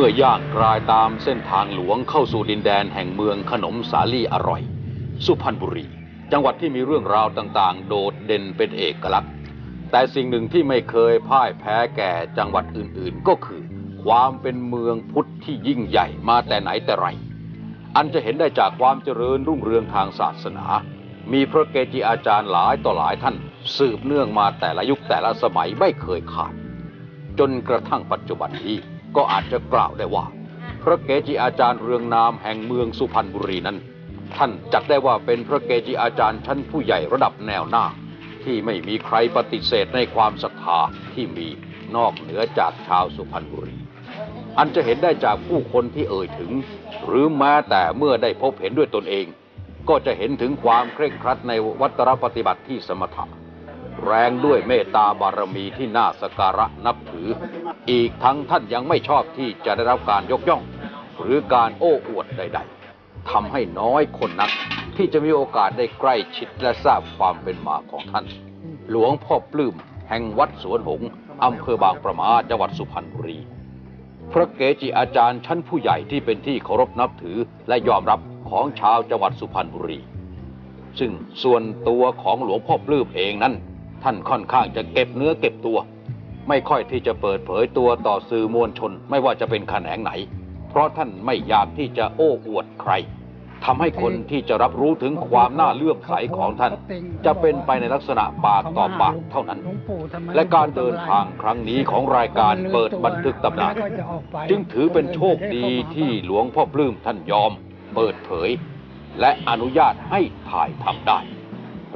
เมื่อย่างกลายตามเส้นทางหลวงเข้าสู่ดินแดนแห่งเมืองขนมสาลี่อร่อย สุพรรณบุรี จังหวัดที่มีเรื่องราวต่างๆ โดดเด่นเป็นเอกลักษณ์ แต่สิ่งหนึ่งที่ไม่เคยพ่ายแพ้แก่จังหวัดอื่นๆ ก็คือ ความเป็นเมืองพุทธที่ยิ่งใหญ่มาแต่ไหนแต่ไร อันจะเห็นได้จากความเจริญรุ่งเรืองทางศาสนา มีพระเกจิอาจารย์หลายต่อหลายท่าน สืบเนื่องมาแต่ละยุคแต่ละสมัยไม่เคยขาด จนกระทั่งปัจจุบันนี้ ก็อาจจะกล่าวได้ว่า พระเกจิอาจารย์เรืองนามแห่งเมืองสุพรรณบุรีนั้น ท่านจัดได้ว่าเป็นพระเกจิอาจารย์ชั้นผู้ใหญ่ระดับแนวหน้า ที่ไม่มีใครปฏิเสธในความศรัทธาที่มีนอกเหนือจากชาวสุพรรณบุรี อันจะเห็นได้จากผู้คนที่เอ่ยถึง หรือแม้แต่เมื่อได้พบเห็นด้วยตนเอง ก็จะเห็นถึงความเคร่งครัดในวัตรปฏิบัติที่สมถะ แรงด้วยเมตตาบารมีที่น่าสการะนับถือ อีกทั้งท่านยังไม่ชอบที่จะได้รับการยกย่อง หรือการโอ้อวดใด ๆทำให้น้อยคนนัก ที่จะมีโอกาสได้ใกล้ชิดและทราบความเป็นมาของท่าน หลวงพ่อปลื้มแห่งวัดสวนหงส์อำเภอบางประมาจังหวัดสุพรรณบุรี พระเกจิอาจารย์ชั้นผู้ใหญ่ที่เป็นที่เคารพนับถือและยอมรับของชาวจังหวัดสุพรรณบุรี ซึ่งส่วนตัวของหลวงพ่อปลื้มเองนั้น ท่านค่อนข้างจะเก็บเนื้อเก็บตัว ไม่ค่อยที่จะเปิดเผยตัวต่อสื่อมวลชนไม่ว่าจะเป็นแขนงไหน เพราะท่านไม่อยากที่จะโอ้อวดใครทำให้คนที่จะรับรู้ถึงความน่าเลื่อมใสของท่าน จะเป็นไปในลักษณะปากต่อปากเท่านั้น และการเดินทางครั้งนี้ของรายการเปิดบันทึกตำนานจึงถือเป็นโชคดีที่หลวงพ่อปลื้มท่านยอม เปิดเผย และอนุญาตให้ถ่ายทำได้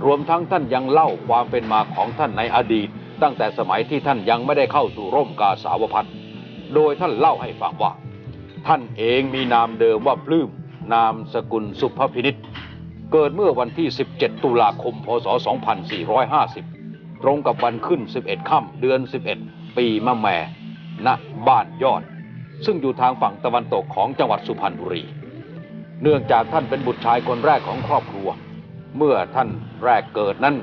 รวมทั้งท่านยังเล่าความเป็นมาของท่านในอดีต ตั้งแต่สมัยที่ท่านยังไม่ได้เข้าสู่ร่มกาสาวพัฒน์โดยท่านเล่าให้ฟังว่า ท่านเองมีนามเดิมว่าปลื้มนามสกุลสุภพินิษเกิดเมื่อวันที่ 17 ตุลาคม พศ 2450 ตรงกับวันขึ้น 11 ค่ำเดือน 11 ปีมะแม่ณบ้านยอด ซึ่งอยู่ทางฝั่งตะวันตกของจังหวัดสุพรรณบุรี เนื่องจากท่านเป็นบุตรชายคนแรกของครอบครัว เมื่อท่านแรกเกิดนั้น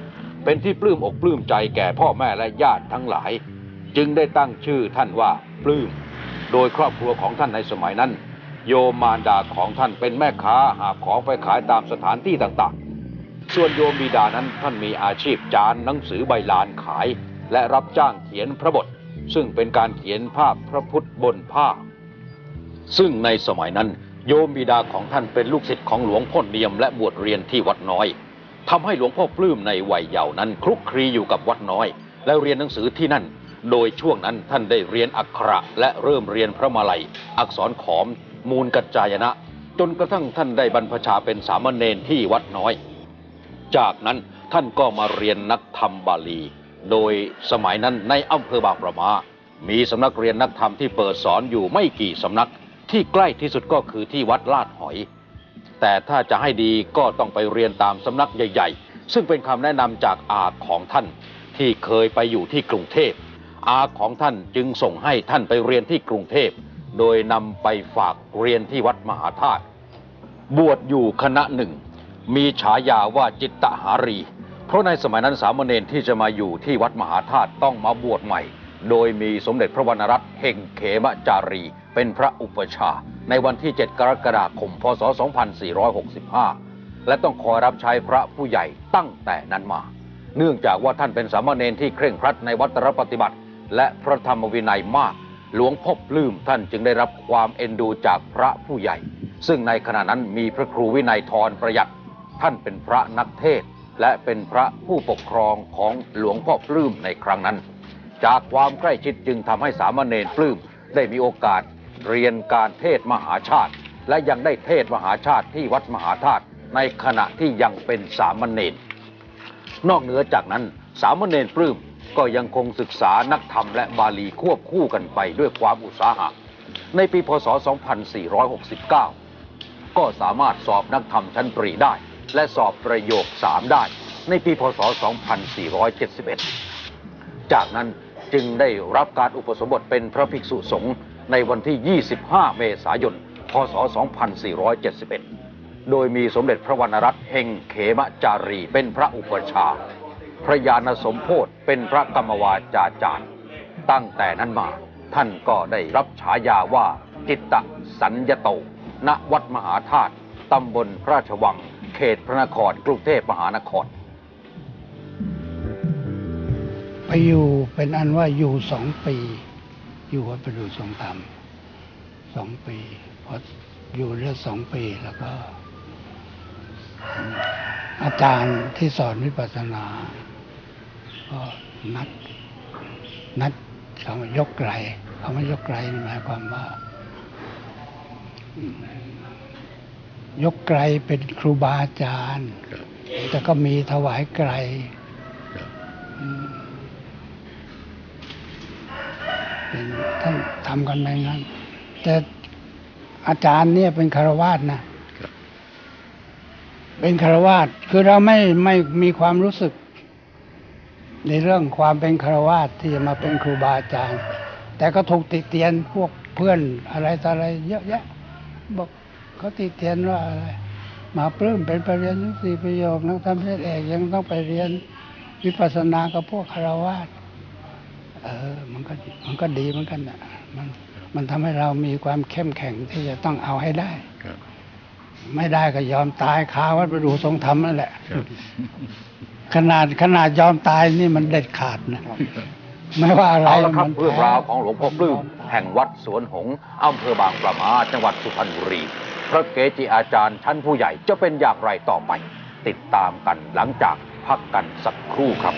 เป็นที่ปลื้มอกปลื้มใจแก่พ่อแม่และญาติทั้งหลาย จึงได้ตั้งชื่อท่านว่าปลื้ม โดยครอบครัวของท่านในสมัยนั้น โยมมารดาของท่านเป็นแม่ค้าหาของไปขายตามสถานที่ต่างๆ ส่วนโยมบิดานั้นท่านมีอาชีพจานหนังสือใบลานขาย และรับจ้างเขียนพระบท ซึ่งเป็นการเขียนภาพพระพุทธบนผ้าซึ่งในสมัยนั้น โยมบิดาของท่านเป็นลูกศิษย์ของหลวงพ่อเนียมและบวชเรียนที่วัดน้อยทำให้หลวงพ่อปลื้มในวัยเยาว์นั้นคลุกคลีอยู่กับวัดน้อย และเรียนหนังสือที่นั่น โดยช่วงนั้นท่านได้เรียนอักขระและเริ่มเรียนพระมาลัย อักษรขอม มูลกัจจายนะ จนกระทั่งท่านได้บรรพชาเป็นสามเณรที่วัดน้อย จากนั้นท่านก็มาเรียนนักธรรมบาลี โดยสมัยนั้นในอำเภอบางประมา มีสำนักเรียนนักธรรมที่เปิดสอนอยู่ไม่กี่สำนัก ที่ใกล้ที่สุดก็คือที่วัดลาดหอย แต่ถ้าจะให้ดีก็ต้องไปเรียนตามสำนักใหญ่ ๆ ซึ่งเป็นคำแนะนำจากอาของท่าน ที่เคยไปอยู่ที่กรุงเทพ อาของท่านจึงส่งให้ท่านไปเรียนที่กรุงเทพ โดยนำไปฝากเรียนที่วัดมหาธาตุบวชอยู่คณะหนึ่ง มีฉายาว่าจิตตหารี เพราะในสมัยนั้นสามเณรที่จะมาอยู่ที่วัดมหาธาตุต้องมาบวชใหม่ โดยมีสมเด็จพระวรรณรัตน์เฮงเขมจารี เป็นพระอุปชาในวันที่ 7 กรกฎาคม พศ 2465 และต้องคอยรับใช้พระผู้ใหญ่ตั้งแต่นั้นมา เนื่องจากว่าท่านเป็นสามเณรที่เคร่งครัดในวัตรปฏิบัติ และพระธรรมวินัยมาก หลวงพ่อปลื้มท่านจึงได้รับความเอ็นดูจากพระผู้ใหญ่ ซึ่งในขณะนั้นมีพระครูวินัยทรประหยัด ท่านเป็นพระนักเทศและเป็นพระผู้ปกครองของหลวงพ่อปลื้มในครั้งนั้น จากความใกล้ชิดจึงทำให้สามเณรปลื้มได้มีโอกาส เรียนการเทศมหาชาติ และยังได้เทศมหาชาติที่วัดมหาธาตุในขณะที่ยังเป็นสามเณรนอกเหนือจากนั้นสามเณรปลื้มก็ยังคงศึกษานักธรรมและบาลีควบคู่กันไปด้วยความอุตสาหะ ในปีพศ 2469 ก็สามารถสอบนักธรรมชั้นตรีได้ และสอบประโยค 3 ได้ ในปีพศ 2471 จากนั้นจึงได้รับการอุปสมบทเป็นพระภิกษุสงฆ์ ในวันที่ 25 เมษายน พศ 2471 โดยมีสมเด็จพระวรรณรัตน์เฮงเขมจารีเป็นพระอุปชา พระยาณสมโพธเป็นพระกรรมวาจาจารย์ ตั้งแต่นั้นมาท่านก็ได้รับฉายาว่าจิตตสัญญโต ณ วัดมหาธาตุ ตำบลพระราชวัง เขตพระนคร กรุงเทพมหานคร ไปอยู่เป็นอันว่าอยู่สองปี อยู่วัดประดูทรงธรรมสองปีพออยู่ได้สองปีแล้วก็ อาจารย์ที่สอนวิปัสสนา ก็นัด นัดเขามายกไกลเขามายกไกลหมายความว่า ยกไกลเป็นครูบาอาจารย์ แต่ก็มีถวายไกลอืมเป็น ท่านทำกันในนั้นแต่อาจารย์เนี่ยเป็นคารวาสนะเป็นคารวาสคือเราไม่ไม่มีความรู้สึก ในเรื่องความเป็นคารวาสที่จะมาเป็นครูบาอาจารย์ แต่ก็ถูกติเตียนพวกเพื่อนอะไรต่ออะไร เยอะแยะบอกเขาติเตียนว่าอะไรมาปลื้มเป็นปรริญญาทั้งสี่ประโยคนักธรรมเพศเอกยังต้องไปเรียนวิปัสสนากับพวกคารวาส เออ มันก็มันก็ดีเหมือนกันนะมันมันทำให้เรามีความเข้มแข็งที่จะต้องเอาให้ได้ครับไม่ได้ก็ยอมตายคาวัดประดูทรงธรรมนั่นแหละ ขนาดขนาดยอมตายนี่มันเด็ดขาดนะไม่ว่าอะไรเอาละครับมันเรื่องราวของหลวงพ่อปลื้มแห่งวัดสวนหงส์อำเภอบางปะมาจังหวัดสุพรรณบุรี พระเกจิอาจารย์ชั้นผู้ใหญ่จะเป็นอย่างไรต่อไป ติดตามกันหลังจากพักกันสักครู่ครับ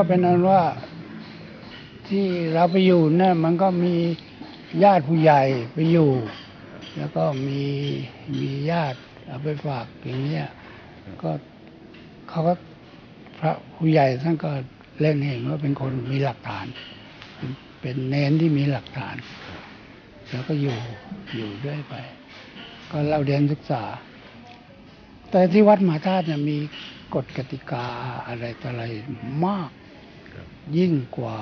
ก็เป็นนั้นว่าที่เราไปอยู่เนี่ยมันก็มีญาติผู้ใหญ่ไปอยู่ แล้วก็มีมีญาติเอาไปฝากอย่างเนี้ยก็เขาก็พระผู้ใหญ่ท่านก็เล่นเห็นว่าเป็นคนมีหลักฐานเป็นเป็นเน้นที่มีหลักฐาน แล้วก็อยู่อยู่ด้วยไป ก็เราเรียนศึกษา แต่ที่วัดมหาธาตุเนี่ยมีกฎกติกาอะไรต่ออะไรมาก ยิ่งกว่า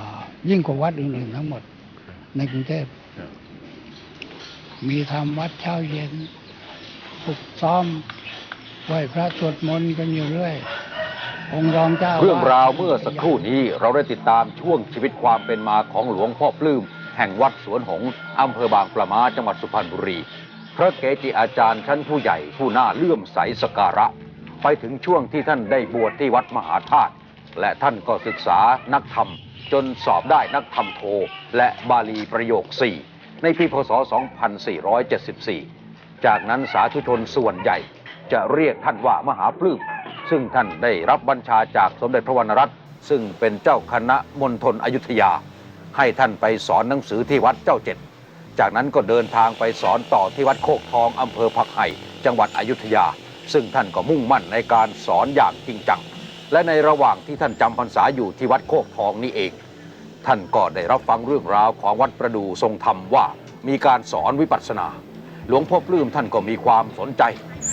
ยิ่งกว่าวัดอื่นๆทั้งหมด ในกรุงเทพมีทำวัดเช้าเย็นฝึกซ้อมไหว้พระสวดมนต์กันอยู่เรื่อยองค์รองเจ้าเรื่องราวเมื่อสักครู่นี้เราได้ติดตามช่วงชีวิตความเป็นมาของหลวงพ่อปลื้มแห่งวัดสวนหงส์อำเภอบางปะมาจังหวัดสุพรรณบุรี พระเกจิอาจารย์ชั้นผู้ใหญ่ผู้น่าเลื่อมใสสการะ ไปถึงช่วงที่ท่านได้บวชที่วัดมหาธาตุ และท่านก็ศึกษานักธรรม จนสอบได้นักธรรมโท และบาลีประโยค 4 ในปีพศ 2474 จากนั้นสาธุชนส่วนใหญ่ จะเรียกท่านว่ามหาปลื้มซึ่งท่านได้รับบัญชาจากสมเด็จพระวรรณรัตน์ซึ่งเป็นเจ้าคณะมณฑลอยุธยา ให้ท่านไปสอนหนังสือที่วัดเจ้าเจ็ด จากนั้นก็เดินทางไปสอนต่อที่วัดโคกทองอำเภอผักไห่จังหวัดอยุธยา ซึ่งท่านก็มุ่งมั่นในการสอนอย่างจริงจัง และในระหว่างที่ท่านจำพรรษาอยู่ที่วัดโคกทองนี้เอง ท่านก็ได้รับฟังเรื่องราวของวัดประดูทรงธรรมว่ามีการสอนวิปัสสนา หลวงพ่อปลื้มท่านก็มีความสนใจ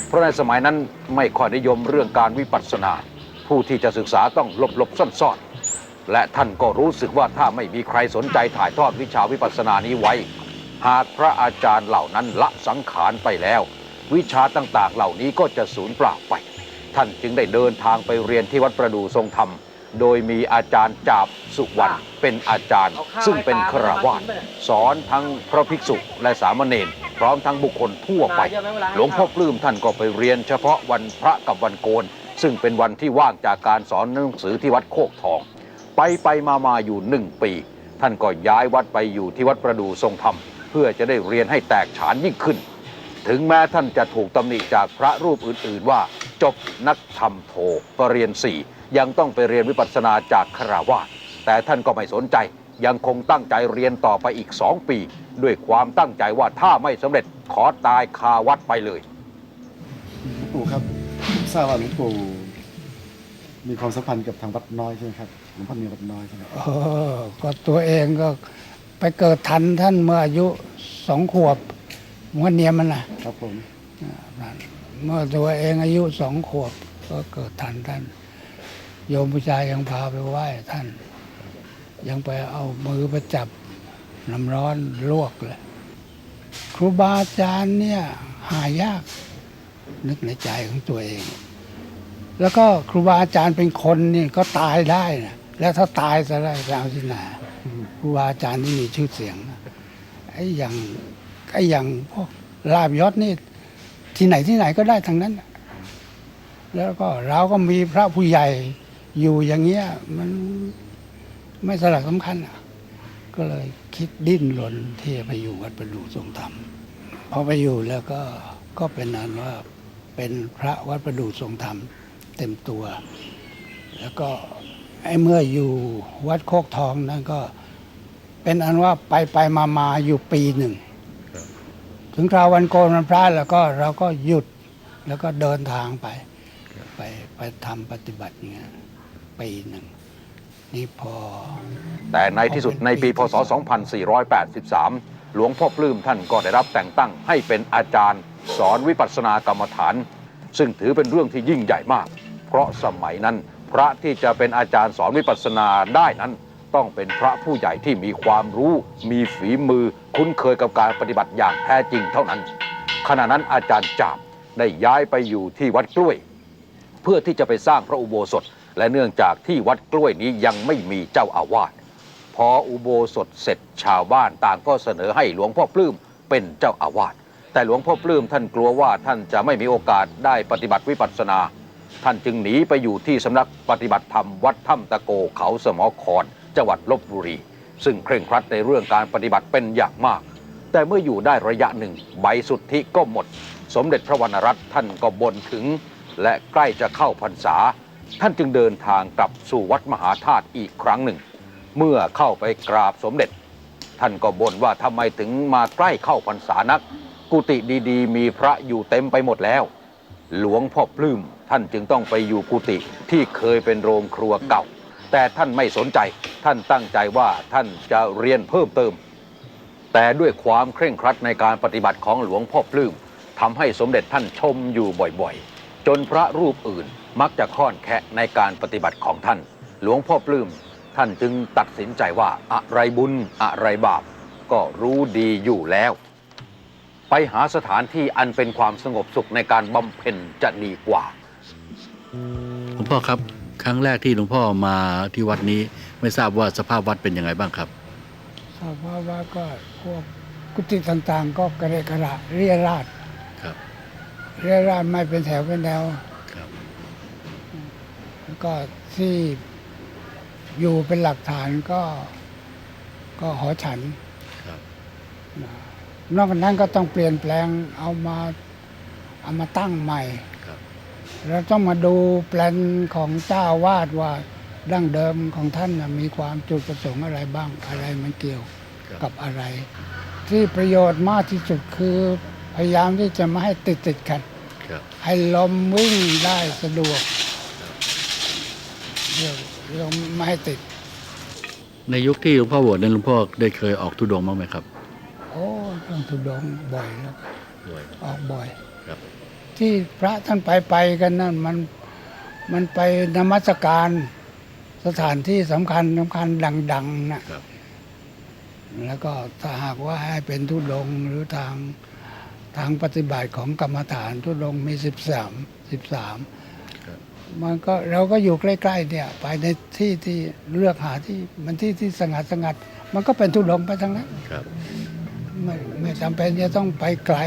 เพราะในสมัยนั้นไม่ค่อยนิยมเรื่องการวิปัสสนา ผู้ที่จะศึกษาต้องหลบหลบซ่อนซ่อนๆและท่านก็รู้สึกว่าถ้าไม่มีใครสนใจถ่ายทอดวิชาวิปัสสนานี้ไว้ หากพระอาจารย์เหล่านั้นละสังขารไปแล้ว วิชาต่างๆเหล่านี้ก็จะสูญเปล่าไป ท่านจึงได้เดินทางไปเรียนที่วัดประดูทรงธรรม โดยมีอาจารย์จาบสุวรรณเป็นอาจารย์ ซึ่งเป็นคราวาสสอนทั้งพระภิกษุและสามเณรพร้อมทั้งบุคคลทั่วไป หลวงพ่อปลื้มท่านก็ไปเรียนเฉพาะวันพระกับวันโกน ซึ่งเป็นวันที่ว่างจากการสอนหนังสือที่วัดโคกทอง ไปไปมามาอยู่หนึ่งปี ท่านก็ย้ายวัดไปอยู่ที่วัดประดูทรงธรรม เพื่อจะได้เรียนให้แตกฉานยิ่งขึ้น ถึงแม้ท่านจะถูกตำหนิจากพระรูปอื่น ๆ ว่า จบนักธรรมโทปรริญญาสี่ยังต้องไปเรียนวิปัสสนาจากคราวาสแต่ท่านก็ไม่สนใจ ยังคงตั้งใจเรียนต่อไปอีกสองปี ด้วยความตั้งใจว่าถ้าไม่สำเร็จขอตายคาวัดไปเลย หลวงปู่ครับผมทราบว่าหลวงปู่มีความสัมพันธ์กับทางวัดน้อยใช่ไหมครับหลวงพ่อมีวัดน้อยใช่ไหมเออก็ตัวเองก็ไปเกิดทันท่านเมื่ออายุสองขวบเมื่อเนียมันนะครับผมนั่น เมื่อตัวเองอายุสองขวบก็เกิดทันท่าน โยมผู้ชายยังพาไปไหว้ท่าน ยังไปเอามือไปจับน้ำร้อนลวกเลยครูบาอาจารย์เนี่ยหายากนึกในใจของตัวเอง แล้วก็ครูบาอาจารย์เป็นคนนี่ก็ตายได้นะแล้วถ้าตายจะได้จะเอาที่ไหนครูบาอาจารย์ที่มีชื่อเสียงนะไอ้อย่างไอ้อย่างพวกลาบยศนี่ ที่ไหนที่ไหนก็ได้ทั้งนั้น แล้วก็เราก็มีพระผู้ใหญ่อยู่อย่างเงี้ยมันไม่สลักสำคัญอะ ก็เลยคิดดิ้นรนที่จะไปอยู่วัดประดูทรงธรรมพอไปอยู่แล้วก็ก็เป็นนั้นว่าเป็นพระวัดประดูทรงธรรมเต็มตัว แล้วก็ไอ้เมื่ออยู่วัดโคกทองนั้นก็เป็นอันว่าไปไปมามาอยู่ปีหนึ่ง ถึงคราววันโกนวันพระแล้วก็เราก็หยุดแล้วก็เดินทางไป ไปไปทำปฏิบัติอย่างเงี้ยปีหนึ่งนี่พอ แต่ในที่สุดในปีพศ 2483 หลวงพ่อปลื้มท่านก็ได้รับแต่งตั้งให้เป็นอาจารย์ สอนวิปัสสนากรรมฐาน ซึ่งถือเป็นเรื่องที่ยิ่งใหญ่มาก เพราะสมัยนั้นพระที่จะเป็นอาจารย์สอนวิปัสสนาได้นั้น ต้องเป็นพระผู้ใหญ่ที่มีความรู้ มีฝีมือ คุ้นเคยกับการปฏิบัติอย่างแท้จริงเท่านั้น ขณะนั้นอาจารย์จาบได้ย้ายไปอยู่ที่วัดกล้วย เพื่อที่จะไปสร้างพระอุโบสถ และเนื่องจากที่วัดกล้วยนี้ยังไม่มีเจ้าอาวาสพออุโบสถเสร็จชาวบ้านต่างก็เสนอให้หลวงพ่อปลื้มเป็นเจ้าอาวาสแต่หลวงพ่อปลื้มท่านกลัวว่าท่านจะไม่มีโอกาสได้ปฏิบัติวิปัสสนา ท่านจึงหนีไปอยู่ที่สำนักปฏิบัติธรรมวัดถ้ำตะโกเขาสมอคร จังหวัดลบบุรี ซึ่งเคร่งครัดในเรื่องการปฏิบัติเป็นอย่างมาก แต่เมื่ออยู่ได้ระยะหนึ่งใบสุทธิก็หมด สมเด็จพระวรรณรัตน์ท่านก็บ่นถึง และใกล้จะเข้าพรรษา ท่านจึงเดินทางกลับสู่วัดมหาธาตุอีกครั้งหนึ่ง เมื่อเข้าไปกราบสมเด็จ ท่านก็บ่นว่าทำไมถึงมาใกล้เข้าพรรษานัก กุฏิดีๆ มีพระอยู่เต็มไปหมดแล้วหลวงพ่อปลื้มท่านจึงต้องไปอยู่กุฏิที่เคยเป็นโรงครัวเก่า แต่ท่านไม่สนใจ ท่านตั้งใจว่าท่านจะเรียนเพิ่มเติม แต่ด้วยความเคร่งครัดในการปฏิบัติของหลวงพ่อปลื้มทำให้สมเด็จท่านชมอยู่บ่อยๆ จนพระรูปอื่นมักจะค่อนแคะในการปฏิบัติของท่าน หลวงพ่อปลื้มท่านจึงตัดสินใจว่าอะไรบุญอะไรบาป ก็รู้ดีอยู่แล้ว ไปหาสถานที่อันเป็นความสงบสุขในการบำเพ็ญจะดีกว่าหลวงพ่อครับ ครั้งแรกที่หลวงพ่อมาที่วัดนี้ไม่ทราบว่าสภาพวัดเป็นยังไงบ้างครับ สภาวะก็พวกกุฏิต่างๆ ก็กระเรกกระระเรียราดครับ เรียราดไม่เป็นแถวเป็นแนวครับ แล้วก็ที่อยู่เป็นหลักฐานก็ ก็หอฉันครับนอกจากนั้นก็ต้องเปลี่ยนแปลงเอามาเอามาตั้งใหม่ครับ เราต้องมาดูแปลนของเจ้าอาวาดว่าดั้งเดิมของท่านน่ะมีความจุดประสงค์อะไรบ้างอะไรมันเกี่ยวครับกับอะไร ที่ประโยชน์มากที่สุดคือพยายามที่จะไม่ให้ติดติดๆกันครับให้ลมวิ่งได้สะดวกเรื่องเรื่องไม่ให้ติด ในยุคที่หลวงพ่อบวชนั้นหลวงพ่อได้เคยออกทุดงค์บ้างไหมครับ โอ้ต้องทุดงค์บ่อยแล้วด้วยออกบ่อยครับ ที่พระท่านไปไปกันนั่นมันมันไปนมัสการสถานที่สำคัญสำคัญดังๆนะครับ แล้วก็ถ้าหากว่าให้เป็นทุดงค์หรือทางทางปฏิบัติของกรรมฐานทุดงค์มีสิบสามสิบสามครับ มันก็เราก็อยู่ใกล้ๆเนี่ยไปในที่ที่เลือกหาที่มันที่ที่สงัดสงัดมันก็เป็นทุดงค์ไปทั้งนั้น ครับ ไม่ไม่จำเป็นจะต้องไปไกล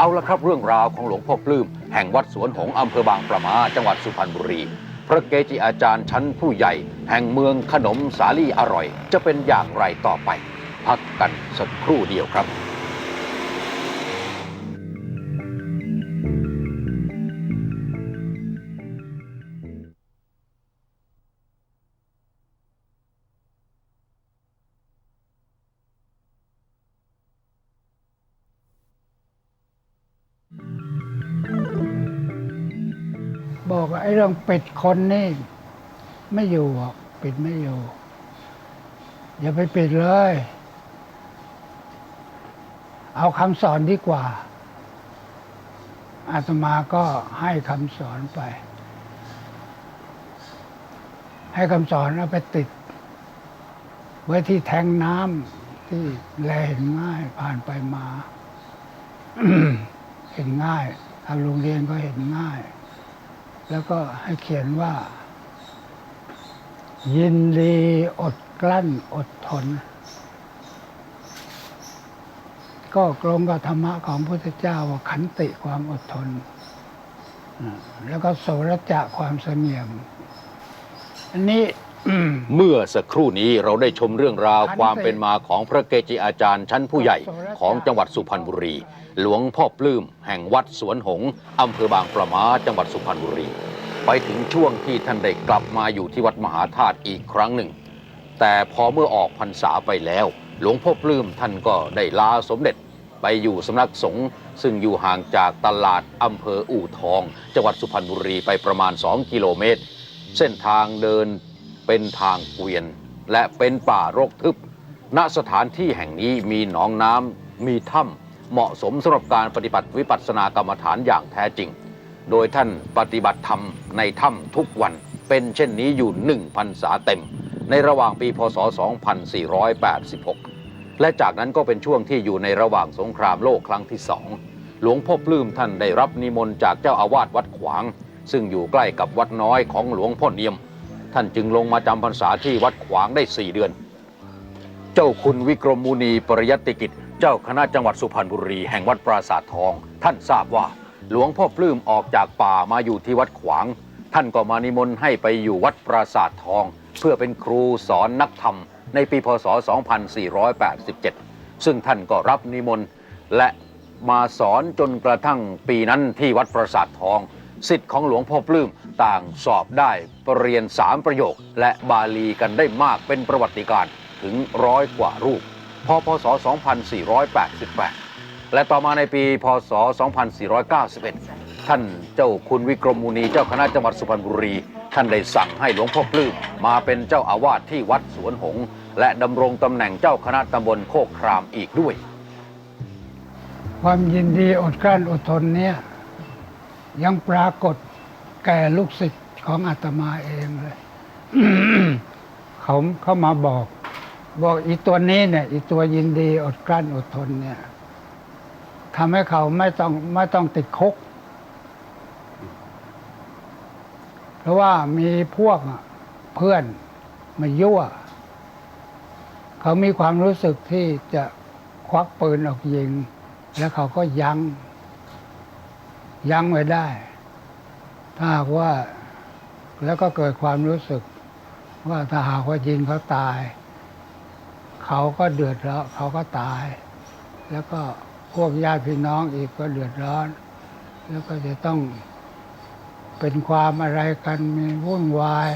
เอาละครับเรื่องราวของหลวงพ่อปลื้มแห่งวัดสวนหงอำเภอบางประมาจังหวัดสุพรรณบุรี พระเกจิอาจารย์ชั้นผู้ใหญ่ แห่งเมืองขนมสาลี่อร่อย จะเป็นอย่างไรต่อไป พักกันสักครู่เดียวครับ เรื่องปิดคนนี่ ไม่อยู่หรอกปิดไม่อยู่ อย่าไปปิดเลย เอาคำสอนดีกว่า อาตมาก็ให้คำสอนไป ให้คำสอนเอาไปติด ไว้ที่แทงน้ำที่แลเห็นง่ายผ่านไปมา เห็นง่ายทางโรงเรียนก็เห็นง่าย แล้วก็ให้เขียนว่า ยินดีอดกลั้นอดทน ก็กลงกับธรรมะของพระพุทธเจ้าว่าขันติความอดทน แล้วก็โสรจะความเสงี่ยม อันนี้ เมื่อสักครู่นี้เราได้ชมเรื่องราวขันติความเป็นมาของพระเกจิอาจารย์ชั้นผู้ใหญ่ของจังหวัดสุพรรณบุรี หลวงพ่อปลื้มแห่งวัดสวนหงส์อำเภอบางประมาจังหวัดสุพรรณบุรี ไปถึงช่วงที่ท่านได้กลับมาอยู่ที่วัดมหาธาตุอีกครั้งหนึ่ง แต่พอเมื่อออกพรรษาไปแล้ว หลวงพ่อปลื้มท่านก็ได้ลาสมเด็จไปอยู่สำนักสงฆ์ซึ่งอยู่ห่างจากตลาดอำเภออู่ทอง จังหวัดสุพรรณบุรีไปประมาณ 2 กิโลเมตร เส้นทางเดิน เป็นทางเกวียน และเป็นป่ารกทึบ ณสถานที่แห่งนี้มีหนองน้ำมีถ้ำเหมาะสมสำหรับการปฏิบัติวิปัสสนากรรมฐานอย่างแท้จริง โดยท่านปฏิบัติธรรมในถ้ำทุกวันเป็นเช่นนี้อยู่หนึ่งพรรษาเต็ม ในระหว่างปีพศ 2486 และจากนั้นก็เป็นช่วงที่อยู่ในระหว่างสงครามโลกครั้งที่สองหลวงพ่อปลื้มท่านได้รับนิมนต์จากเจ้าอาวาสวัดขวาง ซึ่งอยู่ใกล้กับวัดน้อยของหลวงพ่อเนียม ท่านจึงลงมาจำพรรษาที่วัดขวางได้สี่เดือน เจ้าคุณวิกรมมุนีปริยติกิจ เจ้าคณะจังหวัดสุพรรณบุรีแห่งวัดปราสาททอง ท่านทราบว่าหลวงพ่อปลื้มออกจากป่ามาอยู่ที่วัดขวาง ท่านก็มานิมนต์ให้ไปอยู่วัดปราสาททอง เพื่อเป็นครูสอนนักธรรม ในปีพศ 2487 ซึ่งท่านก็รับนิมนต์และมาสอนจนกระทั่งปีนั้นที่วัดปราสาททอง สิทธิ์ของหลวงพ่อปลื้มต่างสอบได้ปรริญญาสามประโยค และบาลีกันได้มากเป็นประวัติการถึงร้อยกว่ารูป พพศ 2488 และต่อมาในปีพศ 2491 ท่านเจ้าคุณวิกรมมุนีเจ้าคณะจังหวัดสุพรรณบุรี ท่านได้สั่งให้หลวงพ่อปลื้มมาเป็นเจ้าอาวาสที่วัดสวนหง และดำรงตำแหน่งเจ้าคณะตำบลโคกครามอีกด้วย ความยินดีอดกลั้นอดทนเนี่ย ยังปรากฏแก่ลูกศิษย์ของอาตมาเองเลยเขาเขามาบอก บอกอีตัวนี้เนี่ย อีตัวยินดีอดกลั้นอดทนเนี่ยทำให้เขาไม่ต้องไม่ต้องติดคุก เพราะว่ามีพวกเพื่อนมายั่ว เขามีความรู้สึกที่จะควักปืนออกยิง แล้วเขาก็ยัง้ง ยั้งไว้ได้ ถ้าหากว่าแล้วก็เกิดความรู้สึก ว่าถ้าหากว่ายิงเขาตาย เขาก็เดือดร้อนเขาก็ตาย แล้วก็พวกญาติพี่น้องอีกก็เดือดร้อน แล้วก็จะต้องเป็นความอะไรกันมีวุ่นวาย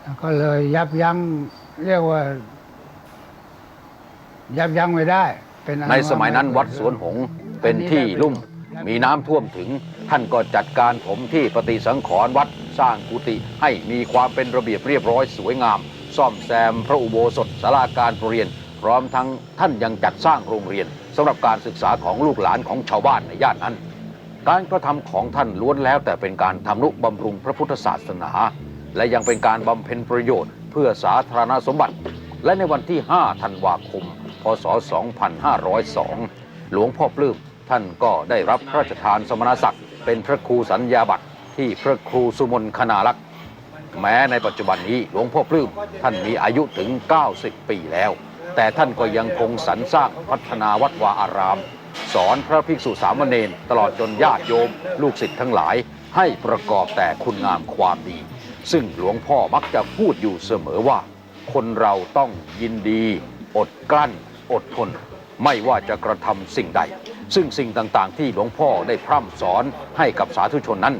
แล้วก็เลยยับยั้งเรียกว่า ยับยั้งไว้ได้ ในสมัยนั้นวัดสวนหงส์เป็นที่ลุ่มมีน้ำท่วมถึง ท่านก็จัดการถมที่ปฏิสังขรณ์วัดสร้างกุฏิให้มีความเป็นระเบียบเรียบร้อยสวยงาม ซ่อมแซมพระอุโบสถศาลาการประเรียน พร้อมทั้งท่านยังจัดสร้างโรงเรียนสำหรับการศึกษาของลูกหลานของชาวบ้านในย่านนั้น การกระทำของท่านล้วนแล้วแต่เป็นการทำนุบำรุงพระพุทธศาสนา และยังเป็นการบำเพ็ญประโยชน์ เพื่อสาธารณสมบัติ และในวันที่ 5 ธันวาคม พศ 2502 หลวงพ่อปลื้มท่านก็ได้รับพระราชทานสมณศักดิ์เป็นพระครูสัญญาบัตรที่พระครูสุมนคณารักษ์แม้ในปัจจุบันนี้หลวงพ่อปลื้มท่านมีอายุถึง 90 ปีแล้ว แต่ท่านก็ยังคงสรรสร้างพัฒนาวัดวาอาราม สอนพระภิกษุสามเณรตลอดจนญาติโยม ลูกศิษย์ทั้งหลายให้ประกอบแต่คุณงามความดี ซึ่งหลวงพ่อมักจะพูดอยู่เสมอว่า คนเราต้องยินดี อดกลั้น อดทน ไม่ว่าจะกระทำสิ่งใด ซึ่งสิ่งต่างๆ ที่หลวงพ่อได้พร่ำสอนให้กับสาธุชนนั้น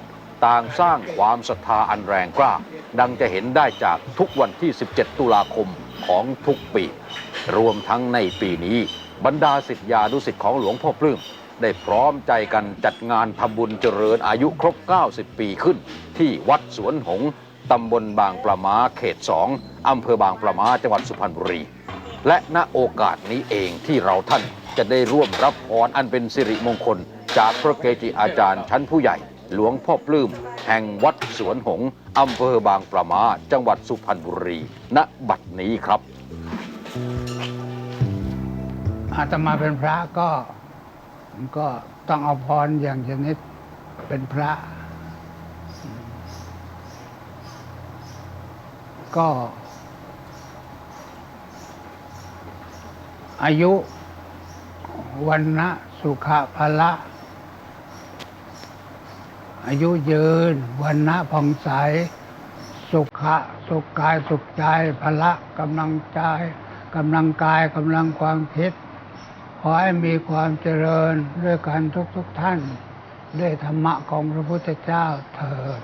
ต่างสร้างความศรัทธาอันแรงกล้า ดังจะเห็นได้จากทุกวันที่ 17 ตุลาคมของทุกปี รวมทั้งในปีนี้ บรรดาศิษยานุศิษย์ของหลวงพ่อปลื้มได้พร้อมใจกันจัดงานทำบุญเจริญอายุครบ 90 ปีขึ้น ที่วัดสวนหง ตำบลบางปลามาเขต2องอำเภอบางปลามาจังหวัดสุพรรณบุรี และณโอกาสนี้เองที่เราท่านจะได้ร่วมรับพรอันเป็นสิริมงคล จากพระเกจิอาจารย์ชั้นผู้ใหญ่ หลวงพ่อปลื้มแห่งวัดสวนหงอำเภอบางปะมาจังหวัดสุพรรณบุรี ณบัดนี้ครับ อาตมาเป็นพระก็ก็ต้องเอาพรอย่างชนิดเป็นพระ ก็ อายุวันนะสุขะละ อายุยืนวันนะผ่องใส สุขะสุขกายสุขใจพละกำลังใจกำลังกายกำลังความคิด ขอให้มีความเจริญด้วยกันทุกทุกท่าน ด้วยธรรมะของพระพุทธเจ้าเถิด